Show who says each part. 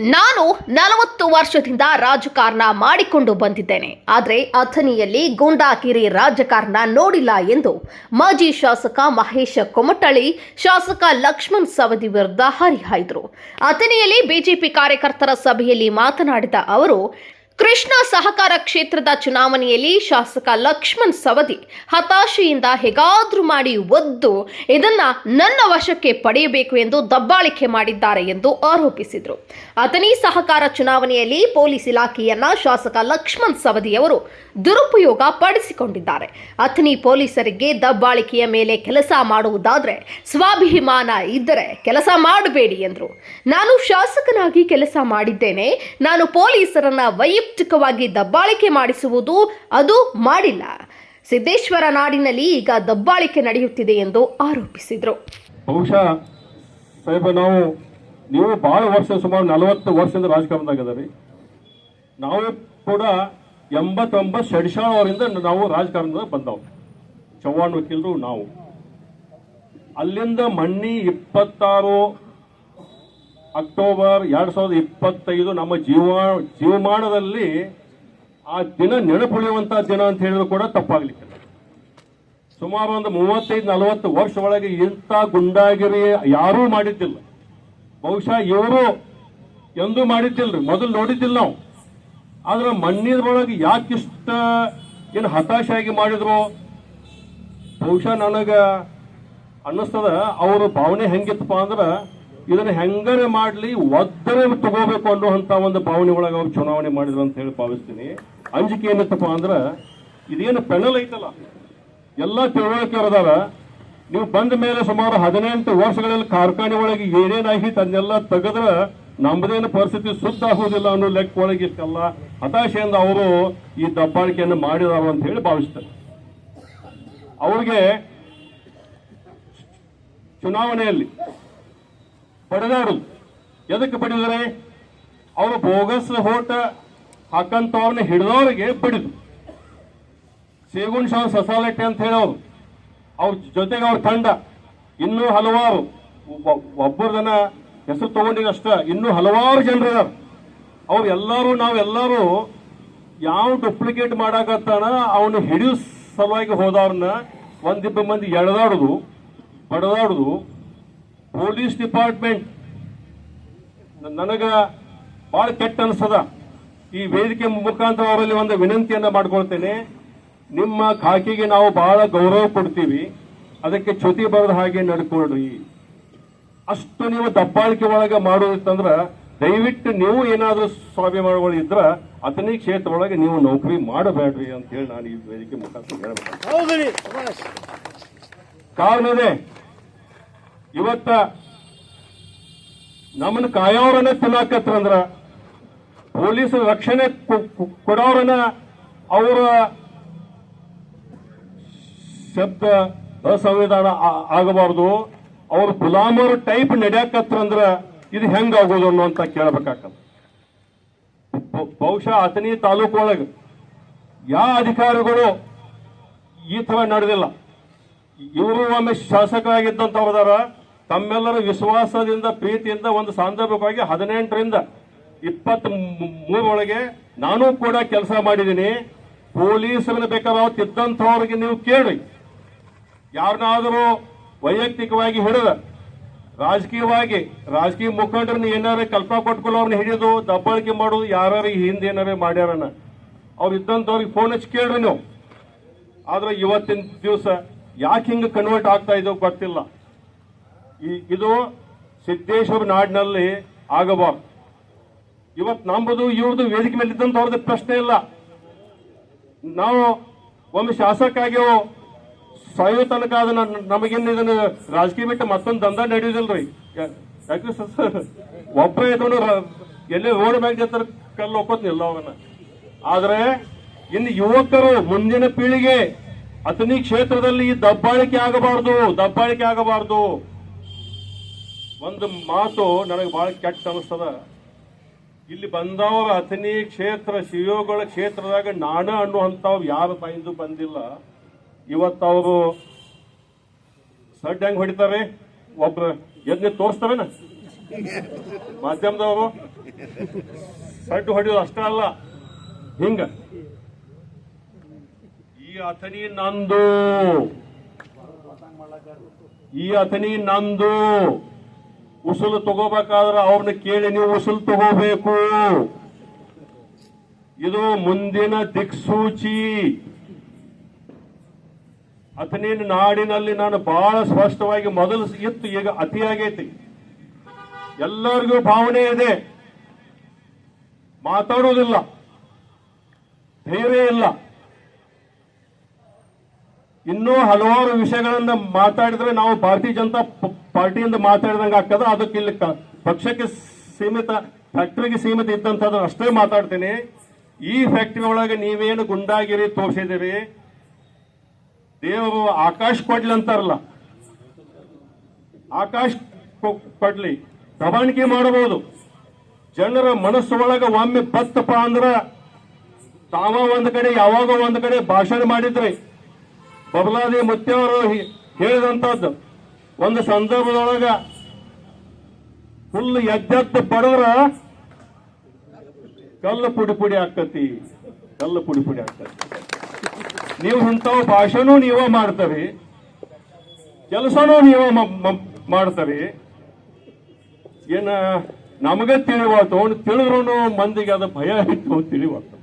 Speaker 1: ನಾನು ನಲವತ್ತು ವರ್ಷದಿಂದ ರಾಜಕಾರಣ ಮಾಡಿಕೊಂಡು ಬಂದಿದ್ದೇನೆ. ಆದರೆ ಅಥಣಿಯಲ್ಲಿ ಗೂಂಡಾಗಿರಿ ರಾಜಕಾರಣ ನೋಡಿಲ್ಲ ಎಂದು ಮಾಜಿ ಶಾಸಕ ಮಹೇಶ ಕೊಮಟಳ್ಳಿ, ಶಾಸಕ ಲಕ್ಷ್ಮಣ್ ಸವದಿ ವಿರುದ್ಧ ಹರಿಹಾಯ್ದರು. ಅಥಣಿಯಲ್ಲಿ ಬಿಜೆಪಿ ಕಾರ್ಯಕರ್ತರ ಸಭೆಯಲ್ಲಿ ಮಾತನಾಡಿದ ಅವರು ಕೃಷ್ಣ ಸಹಕಾರ ಕ್ಷೇತ್ರದ ಚುನಾವಣೆಯಲ್ಲಿ ಶಾಸಕ ಲಕ್ಷ್ಮಣ್ ಸವದಿ ಹತಾಶೆಯಿಂದ ಹೇಗಾದ್ರೂ ಮಾಡಿ ಒದ್ದು ಇದನ್ನ ನನ್ನ ವಶಕ್ಕೆ ಪಡೆಯಬೇಕು ಎಂದು ದಬ್ಬಾಳಿಕೆ ಮಾಡಿದ್ದಾರೆ ಎಂದು ಆರೋಪಿಸಿದರು. ಅಥಣಿ ಸಹಕಾರ ಚುನಾವಣೆಯಲ್ಲಿ ಪೊಲೀಸ್ ಇಲಾಖೆಯನ್ನ ಶಾಸಕ ಲಕ್ಷ್ಮಣ್ ಸವದಿಯವರು ದುರುಪಯೋಗ ಪಡಿಸಿಕೊಂಡಿದ್ದಾರೆ. ಅಥನಿ ಪೊಲೀಸರಿಗೆ ದಬ್ಬಾಳಿಕೆಯ ಮೇಲೆ ಕೆಲಸ ಮಾಡುವುದಾದ್ರೆ ಸ್ವಾಭಿಮಾನ ಇದ್ದರೆ ಕೆಲಸ ಮಾಡಬೇಡಿ ಎಂದರು. ನಾನು ಶಾಸಕನಾಗಿ ಕೆಲಸ ಮಾಡಿದ್ದೇನೆ. ನಾನು ಪೊಲೀಸರನ್ನ ವೈಯಕ್ತಿಕವಾಗಿ ದಬ್ಬಾಳಿಕೆ ಮಾಡಿಸುವುದು ಅದು ಮಾಡಿಲ್ಲ. ಸಿದ್ದೇಶ್ವರ ನಾಡಿನಲ್ಲಿ ಈಗ ದಬ್ಬಾಳಿಕೆ ನಡೆಯುತ್ತಿದೆ ಎಂದು ಆರೋಪಿಸಿದರು.
Speaker 2: ಬಹುಶಃ ನಾವು, ನೀವು ಭಾಳ ವರ್ಷ, ಸುಮಾರು ನಲವತ್ತು ವರ್ಷದಿಂದ ರಾಜಕಾರಣದಾಗ ಅದರಿ ನಾವು ಕೂಡ ಎಂಬತ್ತೊಂಬತ್ತು ಷಡ್ಶಾಳವರಿಂದ ನಾವು ರಾಜಕಾರಣದಾಗ ಬಂದವು. ಚವ್ಹಾಣ್ ವಕೀಲರು, ನಾವು. ಅಲ್ಲಿಂದ ಮಣ್ಣಿ ಇಪ್ಪತ್ತಾರು ಅಕ್ಟೋಬರ್ ಎರಡು ಸಾವಿರದ ಇಪ್ಪತ್ತೈದು ನಮ್ಮ ಜೀವ, ಜೀವಮಾನದಲ್ಲಿ ಆ ದಿನ ನೆನಪುಳಿಯುವಂಥ ದಿನ ಅಂತ ಹೇಳಿದ್ರು ಕೂಡ ತಪ್ಪಾಗಲಿಕ್ಕೆ ಸುಮಾರು ಒಂದು ಮೂವತ್ತೈದು, ನಲವತ್ತು ವರ್ಷ ಒಳಗೆ ಇಂಥ ಗುಂಡಾಗಿರಿ ಯಾರೂ ಮಾಡಿದ್ದಿಲ್ಲ. ಬಹುಶಃ ಇವರು ಎಂದೂ ಮಾಡಿದ್ದಿಲ್ರಿ, ಮೊದಲು ನೋಡಿದ್ದಿಲ್ಲ ನಾವು. ಆದ್ರೆ ಮಣ್ಣಿದ್ರೊಳಗೆ ಯಾಕಿಷ್ಟ ಏನು ಹತಾಶೆಯಾಗಿ ಮಾಡಿದ್ರು? ಬಹುಶಃ ನನಗೆ ಅನ್ನಿಸ್ತದ, ಅವ್ರ ಭಾವನೆ ಹೆಂಗಿತ್ತಪ್ಪ ಅಂದ್ರೆ ಇದನ್ನ ಹೆಂಗರೆ ಮಾಡಲಿ ಒದ್ದರೆ ತಗೋಬೇಕು ಅನ್ನುವಂಥ ಒಂದು ಭಾವನೆ ಒಳಗೆ ಅವ್ರು ಚುನಾವಣೆ ಮಾಡಿದ್ರು ಅಂತ ಹೇಳಿ ಭಾವಿಸ್ತೀನಿ. ಅಂಜಿಕೆ ಏನಿತ್ತಪ್ಪ ಅಂದ್ರೆ, ಇದೇನು ಪೆನಲ್ ಐತಲ್ಲ? ಎಲ್ಲ ತಿಳುವಳಿಕೆ ಅದಾರ. ನೀವು ಬಂದ ಮೇಲೆ ಸುಮಾರು ಹದಿನೆಂಟು ವರ್ಷಗಳಲ್ಲಿ ಕಾರ್ಖಾನೆ ಒಳಗೆ ಏನೇನಾಗಿತ್ತು ಅದನ್ನೆಲ್ಲ ತೆಗೆದ್ರೆ ನಮ್ಮದೇನು ಪರಿಸ್ಥಿತಿ ಸುದ್ದ ಆಗುವುದಿಲ್ಲ ಅನ್ನೋ ಲೆಕ್ಕ ಒಳಗೆ ಇಷ್ಟಲ್ಲ ಹತಾಶೆಯಿಂದ ಅವರು ಈ ದಬ್ಬಾಳಿಕೆಯನ್ನು ಮಾಡಿದಾರ ಅಂತ ಹೇಳಿ ಭಾವಿಸ್ತಾರೆ. ಅವ್ರಿಗೆ ಚುನಾವಣೆಯಲ್ಲಿ ಬಡಿದಾಡುದು ಎದಕ್ಕೆ ಬಡಿದರೆ? ಅವರು ಬೋಗಸ್ ಹೋಟ ಹಾಕಂತವ್ರನ್ನ ಹಿಡಿದವ್ರಿಗೆ ಬಡಿದು. ಸೇಗುಣ್ ಶಾ ಸಸಾಲೆಟ್ಟೆ ಅಂತ ಹೇಳೋರು. ಅವ್ರ ಜೊತೆಗೆ ಅವ್ರ ತಂಡ. ಇನ್ನೂ ಹಲವಾರು. ಒಬ್ಬ- ಒಬ್ಬರು ಜನ ಹೆಸರು ತಗೊಂಡಿನಷ್ಟ ಇನ್ನೂ ಹಲವಾರು ಜನರು ಇದಾರೆ. ಅವ್ರು ಎಲ್ಲರೂ ನಾವೆಲ್ಲರೂ ಯಾವ ಡುಪ್ಲಿಕೇಟ್ ಮಾಡಾಕತ್ತಾನ, ಅವನು ಹಿಡಿಯೋ ಸಲುವಾಗಿ ಹೋದವ್ರನ್ನ ಒಂದಿಬ್ಬ ಮಂದಿ ಎಳೆದಾಡುದು ಬಡದಾಡುದು ಪೊಲೀಸ್ ಡಿಪಾರ್ಟ್ಮೆಂಟ್ ನನಗ ಭಾಳ ಕೆಟ್ಟ ಅನಿಸ್ತದ ಈ ವೇದಿಕೆ ಮುಖಾಂತರ ಅವರಲ್ಲಿ ಒಂದು ವಿನಂತಿಯನ್ನ ಮಾಡ್ಕೊಳ್ತೇನೆ. ನಿಮ್ಮ ಖಾಕಿಗೆ ನಾವು ಬಹಳ ಗೌರವ ಕೊಡ್ತೀವಿ. ಅದಕ್ಕೆ ಚ್ಯುತಿ ಬರದ ಹಾಗೆ ನಡ್ಕೊಳ್ಳಿ. ಅಷ್ಟು ನೀವು ದಬ್ಬಾಳಿಕೆ ಒಳಗೆ ಮಾಡೋದಿತ್ತಂದ್ರ ದಯವಿಟ್ಟು ನೀವು ಏನಾದರೂ ಸ್ವಾಭಿಮಾನಗಳು ಇದ್ರ ಅದನ್ನೇ ಕ್ಷೇತ್ರ ಒಳಗೆ ನೀವು ನೌಕರಿ ಮಾಡಬೇಡ್ರಿ ಅಂತ ಹೇಳಿ ನಾನು ಈ ವೇದಿಕೆ ಮುಖಾಂತರ ಹೇಳ್ಬೇಕು ಕಾರಣ ಇವತ್ತ ನಮ್ಮನ್ನ ಕಾಯೋರನ್ನ ತಿನ್ನಾಕತ್ರಂದ್ರ ಪೊಲೀಸ್ ರಕ್ಷಣೆ ಕೊಡೋರನ್ನ ಅವರ ಶಬ್ದ ಅಸಂವಿಧಾನ ಆಗಬಾರ್ದು. ಅವ್ರ ಗುಲಾಮರು ಟೈಪ್ ನಡೆಯಾಕತ್ರಂದ್ರ ಇದು ಹೆಂಗ ಆಗೋದು ಅನ್ನುವಂತ ಕೇಳಬೇಕಾಗ್ತದೆ ಬಹುಶಃ ಅತನಿ ತಾಲೂಕು ಒಳಗೆ ಯಾವ ಅಧಿಕಾರಿಗಳು ಈ ತರ ನಡೆದಿಲ್ಲ. ಇವರು ಒಮ್ಮೆ ಶಾಸಕರಾಗಿದ್ದಂಥವ್ರದಾರ ತಮ್ಮೆಲ್ಲರ ವಿಶ್ವಾಸದಿಂದ, ಪ್ರೀತಿಯಿಂದ ಒಂದು ಸಾಂದರ್ಭಿಕವಾಗಿ ಹದಿನೆಂಟರಿಂದ ಇಪ್ಪತ್ತ್ ಮೂರೊಳಗೆ ನಾನು ಕೂಡ ಕೆಲಸ ಮಾಡಿದ್ದೀನಿ. ಪೊಲೀಸರನ್ನ ಬೇಕಾದ್ರೆ ಅವತ್ತು ಇದ್ದಂಥವ್ರಿಗೆ ನೀವು ಕೇಳಿ. ಯಾರನ್ನಾದರೂ ವೈಯಕ್ತಿಕವಾಗಿ ಹಿಡಿದ, ರಾಜಕೀಯವಾಗಿ, ರಾಜಕೀಯ ಮುಖಂಡರನ್ನ ಏನಾರ ಕಲ್ಪ ಕೊಟ್ಕೊಳ್ಳೋರ್ನ ಹಿಡಿದು ದಬ್ಬಳಿಕೆ ಮಾಡೋದು ಯಾರು ಹಿಂದೆ ಏನಾರ ಮಾಡ್ಯಾರನ್ನ ಅವ್ರು ಇದ್ದಂಥವ್ರಿಗೆ ಫೋನ್ ಹಚ್ಚಿ ಕೇಳ್ರಿ ನೀವು. ಆದ್ರೆ ಇವತ್ತಿನ ದಿವಸ ಯಾಕೆ ಹಿಂಗೆ ಕನ್ವರ್ಟ್ ಆಗ್ತಾ ಇದ್ದೋ ಗೊತ್ತಿಲ್ಲ. ಇದು ಸಿದ್ದೇಶ್ವರ ನಾಡಿನಲ್ಲಿ ಆಗಬಾರ್ದು ಇವತ್ತು ನಂಬುದು ಇವ್ರದ್ದು ವೇದಿಕೆ ಮೇಲೆ ಇದ್ದಂಥವ್ರದ್ದು ಪ್ರಶ್ನೆ ಇಲ್ಲ. ನಾವು ಒಮ್ಮೆ ಶಾಸಕ ಆಗ್ಯವು ಸಾಯೋ ತನಕ ಅದನ್ನ ನಮಗೇನು ಇದನ್ನ ರಾಜಕೀಯ ಬಿಟ್ಟು ಮತ್ತೊಂದು ದಂಧ ನಡೆಯುದಿಲ್ರಿ ಯಾ- ಯಾಕೆ ಸರ್ ಒಬ್ಬ ಇದನ್ನು ಎಲ್ಲೇ ರೋಡ್ ಮ್ಯಾಗ ಕಲ್ಲು ಹೋಗೋದ್ನಿಲ್ಲ ಅವನ್ನ. ಆದ್ರೆ, ಇನ್ನು ಯುವಕರು ಮುಂದಿನ ಪೀಳಿಗೆ ಅತನಿ ಕ್ಷೇತ್ರದಲ್ಲಿ ಈ ದಬ್ಬಾಳಿಕೆ ಆಗಬಾರ್ದು, ದಬ್ಬಾಳಿಕೆ ಆಗಬಾರದು. ಒಂದು ಮಾತು ನನಗೆ ಬಹಳ ಕೆಟ್ಟ ಅನಿಸ್ತದ. ಇಲ್ಲಿ ಬಂದವರ ಅಥನಿ ಕ್ಷೇತ್ರ, ಶಿವಯೋಗಳ ಕ್ಷೇತ್ರದಾಗ ನಾಣ ಅನ್ನುವಂಥವ್ ಯಾರು ಬಾಯಿಂದ ಬಂದಿಲ್ಲ. ಇವತ್ತು ಅವರು ಸಡ್ ಹೆಂಗ್ ಹೊಡಿತಾರೆ, ಒಬ್ರು ಎದ್ನೆ ತೋರಿಸ್ತಾರೇನ? ಮಾಧ್ಯಮದವರು? ಸಡ್ಡು ಹೊಡೆಯೋದು ಅಷ್ಟೇ ಅಲ್ಲ. ಹಿಂಗ. ಈ ಅಥನಿ ನಂದು. ಈ ಅಥನಿ ನಂದು. ಉಸುಲು ತಗೋಬೇಕಾದ್ರೆ ಅವ್ರನ್ನ ಕೇಳಿ ನೀವು ಉಸುಲು ತಗೋಬೇಕು. ಇದು ಮುಂದಿನ ದಿಕ್ಸೂಚಿ. ಅಥನೇನು ನಾಡಿನಲ್ಲಿ ನಾನು ಬಹಳ ಸ್ಪಷ್ಟವಾಗಿ ಮೊದಲು ಇತ್ತು, ಈಗ ಅತಿಯಾಗೈತಿ. ಎಲ್ಲರಿಗೂ ಭಾವನೆ ಇದೆ. ಮಾತಾಡೋದಿಲ್ಲ. ಧೈರ್ಯ ಇಲ್ಲ. ಇನ್ನೂ ಹಲವಾರು ವಿಷಯಗಳನ್ನ ಮಾತಾಡಿದ್ರೆ ನಾವು ಭಾರತೀಯ ಜನತಾ ಪಾರ್ಟಿಯಿಂದ ಮಾತಾಡಿದಂಗೆ ಆಗ್ತದ, ಅದಕ್ಕೆ ಇಲ್ಲಿ ಪಕ್ಷಕ್ಕೆ ಸೀಮಿತ ಫ್ಯಾಕ್ಟ್ರಿಗೆ ಸೀಮಿತ ಇದ್ದಂಥದ್ದು ಅಷ್ಟೇ ಮಾತಾಡ್ತೀನಿ. ಈ ಫ್ಯಾಕ್ಟ್ರಿ ಒಳಗೆ ನೀವೇನು ಗುಂಡಾಗಿರಿ ತೋರಿಸಿದಿರಿ ದೇವರು ಆಕಾಶ ಕೊಡ್ಲಿ ಅಂತಾರಲ್ಲ. ಆಕಾಶ ಕೊಡ್ಲಿ ದಬಾಣಿಕೆ ಮಾಡಬಹುದು. ಜನರ ಮನಸ್ಸೊಳಗ ಒಮ್ಮೆ ಬತ್ತಪ್ಪ ಅಂದ್ರ ತಾವ ಒಂದ್ ಕಡೆ, ಯಾವಾಗ ಒಂದ್ ಕಡೆ ಭಾಷಣ ಮಾಡಿದ್ರಿ, ಬಬಲಾದಿ ಮುತ್ಯವರು ಅವರು ಹೇಳಿದಂತದ್ದು ಒಂದು ಸಂದರ್ಭದೊಳಗ ಫುಲ್ ಎದ್ದೆತ್ತ ಬಡದ್ರ ಕಲ್ಲು ಪುಡಿ ಪುಡಿ ಆಗ್ತತಿ, ಕಲ್ಲು ಪುಡಿ ಪುಡಿ ಆಗ್ತತಿ. ನೀವು ಇಂಥವು ಭಾಷೆನೂ ನೀವೇ ಮಾಡ್ತರಿ, ಕೆಲಸನೂ ನೀವ ಮಾಡ್ತರಿ. ಏನ ನಮಗೆ ತಿಳಿವಾತು ಅವ್ನು ತಿಳಿದ್ರು ಮಂದಿಗೆ ಅದು ಭಯ ಇತ್ತು ತಿಳಿವಾತು